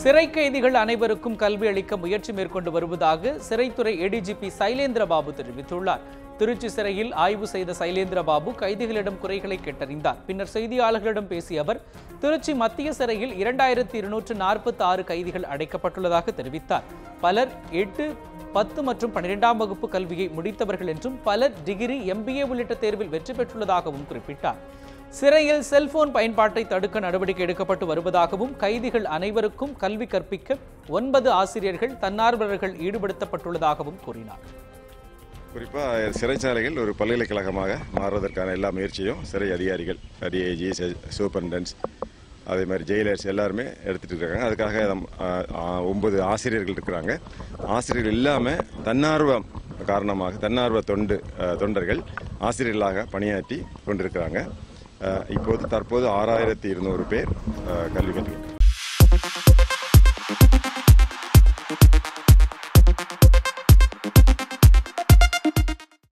சிறை கைதிகள் அனைவருக்கும் கல்வி அளிக்க முயற்சி மேற்கொண்டு வருவதாக சிறைத்துறை ஏடிஜிபி சைலேந்திரபாபு தெரிவித்துள்ளார். திருச்சி சிறையில் ஆய்வு செய்த சைலேந்திரபாபு கைதிகளிடம் குறைகளை கேட்டறிந்தார். பின்னர் செய்தியாளர்களிடம் பேசிய அவர் திருச்சி மத்திய சிறையில் இரண்டாயிரத்தி இருநூற்று நாற்பத்தி ஆறு கைதிகள் அடைக்கப்பட்டுள்ளதாக தெரிவித்தார். பலர் எட்டு பத்து மற்றும் பன்னிரெண்டாம் வகுப்பு கல்வியை முடித்தவர்கள் என்றும் பலர் டிகிரி எம்பிஏ உள்ளிட்ட தேர்வில் வெற்றி பெற்றுள்ளதாகவும் குறிப்பிட்டார். சிறையில் செல்போன் பயன்பாட்டை தடுக்க நடவடிக்கை எடுக்கப்பட்டு வருவதாகவும் கைதிகள் அனைவருக்கும் கல்வி கற்பிக்க ஒன்பது ஆசிரியர்கள் தன்னார்வலர்கள் ஈடுபடுத்தப்பட்டுள்ளதாகவும் கூறினார். குறிப்பாக சிறைச்சாலைகள் ஒரு பல்கலைக்கழகமாக மாறுவதற்கான எல்லா முயற்சியும் சிறை அதிகாரிகள் டிஐஜி சூப்பரண்டன்ஸ் அதே மாதிரி ஜெயிலர்ஸ் எல்லாருமே எடுத்துகிட்டு இருக்காங்க. அதுக்காக நம், ஒன்பது ஆசிரியர்கள் இருக்கிறாங்க. ஆசிரியர்கள் இல்லாமல் தன்னார்வம் காரணமாக தன்னார்வ தொண்டு தொண்டர்கள் ஆசிரியர்களாக பணியாற்றி கொண்டிருக்கிறாங்க. இப்போது தற்போது ஆறாயிரத்தி இருநூறு பேர் கல்வி கற்று